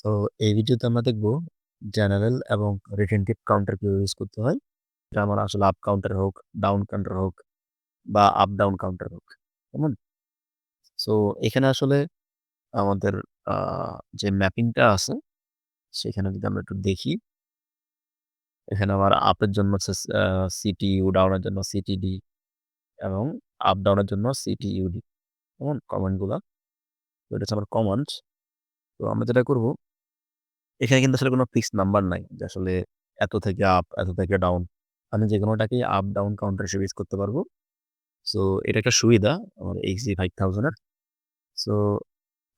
So এই ভিডিওতে আমরা দেখব জেনারেল এবং রিটেনটিভ কাউন্টার কীভাবে ইউজ করতে হয়। এটা আমার আসলে আপ কাউন্টার হোক ডাউন কাউন্টার হোক বা আপ ডাউন কাউন্টার হোক, কেমন? সো এখানে আসলে আমাদের যে ম্যাপিংটা আছে, সেখানে যদি আমরা একটু দেখি। এখানে আমার আপের জন্য হচ্ছে সিটিইউ ডাউনের জন্য সিটিডি এবং আপ ডাউনের জন্য সিটিইউডি কেমন? কমান্ডগুলো তো এটা হচ্ছে আমার কমান্ড তো আমরা যেটা করব এখানে কিন্তু আসলে কোনো ফিক্সড নাম্বার নাই যে আসলে এত থেকে আপ এত থেকে ডাউন আমি যে কোনোটাকেই আপ ডাউন কাউন্টার হিসেবে ইউজ করতে পারব। সো এটা একটা সুবিধা আমার এক্সি ফাইভ থাউজেন্ডের সো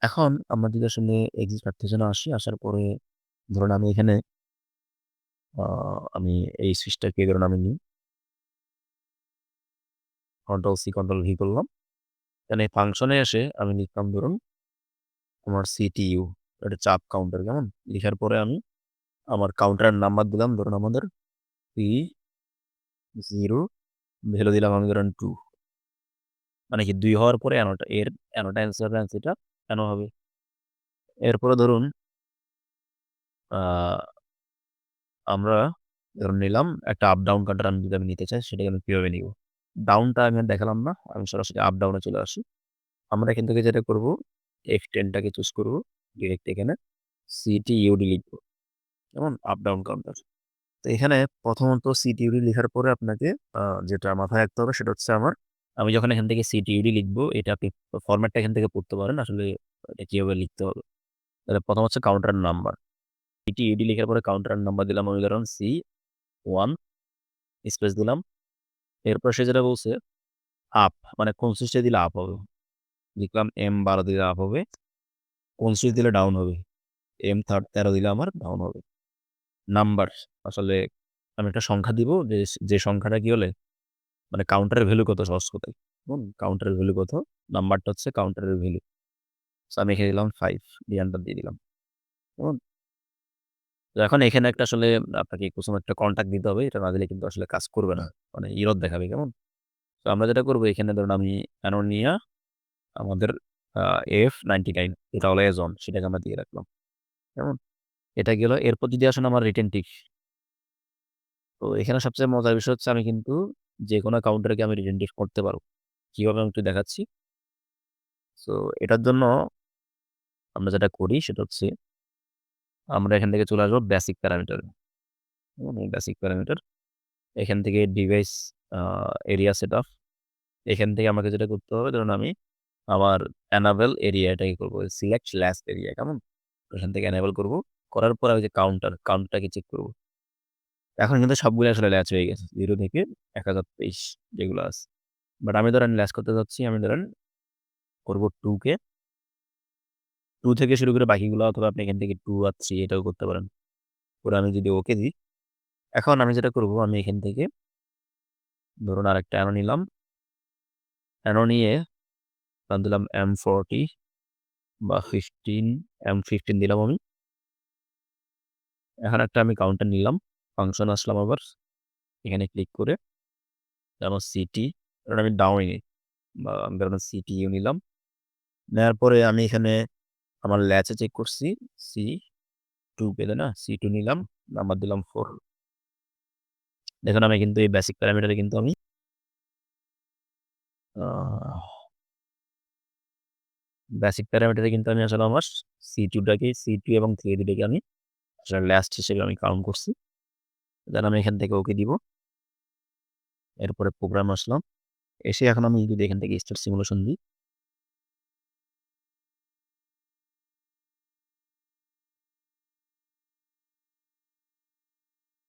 এখন আমরা যদি আসলে এক্সি ফাইভ থাউজেন্ডে আসি, আসার পরে ধরুন আমি এখানে আমি এই সুইচটাকে ধরুন আমি নিই। কন্ট্রোল সি কন্ট্রোল ভি করলাম। এখানে ফাংশনে এসে আমি লিখলাম ধরুন আমার সিটিইউ এটা চাপ কাউন্টার কেমন? লিখার পরে আমি আমার কাউন্টারের নাম্বার দিলাম, ধরুন আমাদের পি জিরো ভ্যালু দিলাম আমি ধরেন টু মানে কি দুই হওয়ার পরে এনোটা এর এনোটা অ্যান্সার এটা কেন হবে? এরপরে ধরুন আমরা ধরুন নিলাম, একটা আপ ডাউন কাউন্টার আমি যদি আমি নিতে চাই, সেটাকে আমি কীভাবে নিব? ডাউনটা আমি দেখালাম না, আমি সরাসরি আপ ডাউনে চলে আসি। আমরা এখান থেকে যেটা করব এফ টেনটাকে চুজ করব। ডিরেক্ট এখানে সিটি ইউডি লিখব, যেমন আপ ডাউন কাউন্টার তো এখানে প্রথমত সিটিউডি লেখার পরে আপনাকে যেটা মাথায় রাখতে হবে সেটা হচ্ছে আমার, আমি যখন এখান থেকে সিটিউডি লিখব, এটা আপনি ফরম্যাটটা এখান থেকে পড়তে পারেন, আসলে এটা কীভাবে লিখতে হবে? তাহলে প্রথম হচ্ছে কাউন্টার নাম্বার সিটিউডি লেখার পরে কাউন্টার নাম্বার দিলাম, আমি ধরুন সি ওয়ান স্পেস দিলাম, এরপর সে যেটা বলছে আপ মানে কোন সুইচটা দিলে আপ হবে? লিখলাম এম বারো দিলে আপ হবে। সুইচ দিলে ডাউন হবে। এম থার্ড তেরো দিলে আমার ডাউন হবে। নাম্বার আসলে আমি একটা সংখ্যা দিব যে যে সংখ্যাটা কি হলে মানে কাউন্টারের ভ্যালু কত সহজ কোথায় কাউন্টারের ভ্যালু কত? নাম্বারটা হচ্ছে কাউন্টারের ভ্যালু আমি এখানে দিলাম ফাইভ ডিয়ানটা দিয়ে দিলাম। কেমন এখন এখানে একটা আসলে আপনাকে প্রথম একটা কন্ট্যাক্ট দিতে হবে। এটা না দিলে কিন্তু আসলে কাজ করবে না। মানে ইরদ দেখাবে, কেমন? তো আমরা যেটা করব, এখানে ধরুন আমি অ্যানোনিয়া আমাদের এফ নাইনটি নাইন এটা হলো এজন সেটাকে আমরা দিয়ে রাখলাম। কেমন? এটা গেল, এরপর যদি আসেন আমার রিটেন টিক তো এখানে সবচেয়ে মজার বিষয় হচ্ছে, আমি কিন্তু যে কোনো কাউন্টারকে আমি রিটেন টিক করতে পারব। কীভাবে আমি একটু দেখাচ্ছি? সো এটার জন্য আমরা যেটা করি, সেটা হচ্ছে আমরা এখান থেকে চলে আসব বেসিক প্যারামিটার বেসিক প্যারামিটার এখান থেকে ডিভাইস এরিয়া সেট আপ এখান থেকে আমাকে যেটা করতে হবে, ধরুন আমি আমার অ্যানাবেল এরিয়া এটাকে করব সিলেক্ট লাস্ট এরিয়া কেমন? এখান থেকে অ্যানাবেল করব, করার পর আমি যে কাউন্টার কাউন্টারটাকে চেক করব। এখন কিন্তু সবগুলো আসলে ল্যাচ হয়ে গেছে জিরো থেকে এক হাজার তেইশ যেগুলো আছে। বাট আমি ধরেন ল্যাচ করতে যাচ্ছি, আমি ধরেন করব টুকে টু থেকে শুরু করে বাকিগুলো, অথবা আপনি এখান থেকে টু আর থ্রি এটাও করতে পারেন। করে আমি যদি ওকে দিই, এখন আমি যেটা করব, আমি এখান থেকে ধরুন আরেকটা অ্যানো নিলাম। অ্যানো নিয়ে দিলাম এম ফোরটি বা ফিফটিন এম ফিফটিন দিলাম আমি। এখন একটা আমি কাউন্টার নিলাম ফাংশন আসলাম আবার, এখানে ক্লিক করে। যেমন সিটি কারণ আমি ডাউনে বা আমি ধরেন সিটিইউ নিলাম। নেওয়ার পরে আমি এখানে আমার ল্যাচে চেক করছি সি টু পেলে না সি টু নিলাম নাম্বার দিলাম ফোর দেখুন আমি কিন্তু এই বেসিক প্যারামিটারে কিন্তু আমি বেসিক প্যারামিটারে কিন্তু আমি আসলে আমার সি টুটাকে সি টু এবং থ্রি দুটাকে আমি আসলে লাস্ট হিসেবে আমি কাউন্ট করছি। দেন আমি এখান থেকে ওকে দিব। এরপরে প্রোগ্রাম আসলাম এসে এখন আমি যদি এখান থেকে স্টার সিমুলেশন দিই।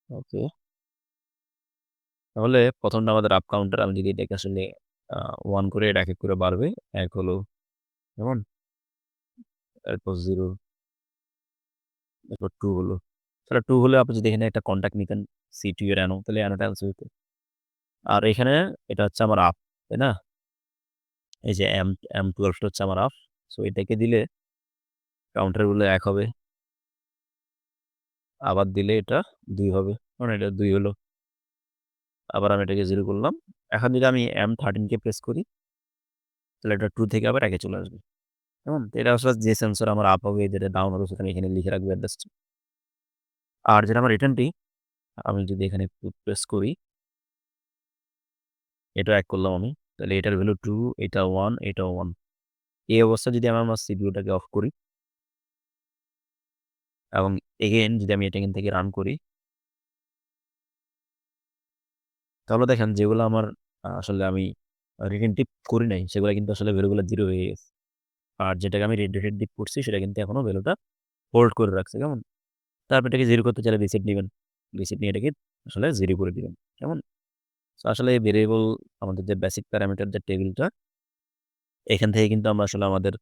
ওকে তাহলে প্রথমটা আমাদের আপ কাউন্টার আমি যদি এটাকে আসলে ওয়ান করে এক এক করে বাড়বে, এক হলো কেমন? এরপর জিরো এরপর টু হলো। তাহলে টু হলে আপনি যদি এখানে একটা কন্ট্যাক্ট নিতেন সি টু এর অ্যানো তাহলে অ্যানোটা অ্যান্সার হতো আর এখানে এটা হচ্ছে আমার আপ তাই না? এই যে এম এম টুয়েলভটা হচ্ছে আমার আপ সো এটাকে দিলে কাউন্টারগুলো এক হবে। আবার দিলে এটা দুই হবে কারণ এটা দুই হলো। আবার আমি এটাকে জিরো করলাম। এখন যদি আমি এম থার্টিনকে প্রেস করি তাহলে এটা টু থেকে আবার একে চলে আসবে কেমন? এটা আসলে যে সেন্সর আমার আপ হবে, যেটা ডাউন হবে সেখানে এখানে লিখে রাখবে অ্যাড্রেসটা। আর যেটা আমার রিটার্নটি আমি যদি এখানে প্রেস করি এটা এক করলাম আমি। তাহলে এটার ভ্যালু টু এটা 1, এটাও 1। এই অবস্থায় যদি আমি আমার সিপিইউটাকে অফ করি এবং এগেন যদি আমি এটা এখান থেকে রান করি তাহলে দেখেন যেগুলো আমার আসলে আমি রিটেনটিভ করি নাই, সেগুলা কিন্তু আসলে ভ্যালুগুলো জিরো হয়ে গেছে। আর যেটাকে আমি রি রিটেনটিভ করছি সেটা কিন্তু এখনও ভ্যালুটা হোল্ড করে রাখছে, কেমন? তারপর এটাকে জিরো করতে চাইলে রিসেট নিবেন। রিসেট নিয়ে এটাকে আসলে জিরো করে দিবেন, কেমন? সো আসলে এই ভেরিয়েবল আমাদের যে বেসিক প্যারামিটার যে টেবিলটা এখান থেকে কিন্তু আমরা আসলে আমাদের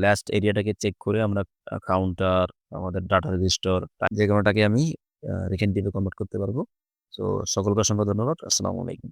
লাস্ট এরিয়াটাকে চেক করে আমরা কাউন্টার, আমাদের ডাটা রেজিস্টার যেকোনোটাকে আমি আ রিটেনটিভ এ কনভার্ট করতে পারব। সো সকলকে অসংখ্য ধন্যবাদ। আসসালামু আলাইকুম।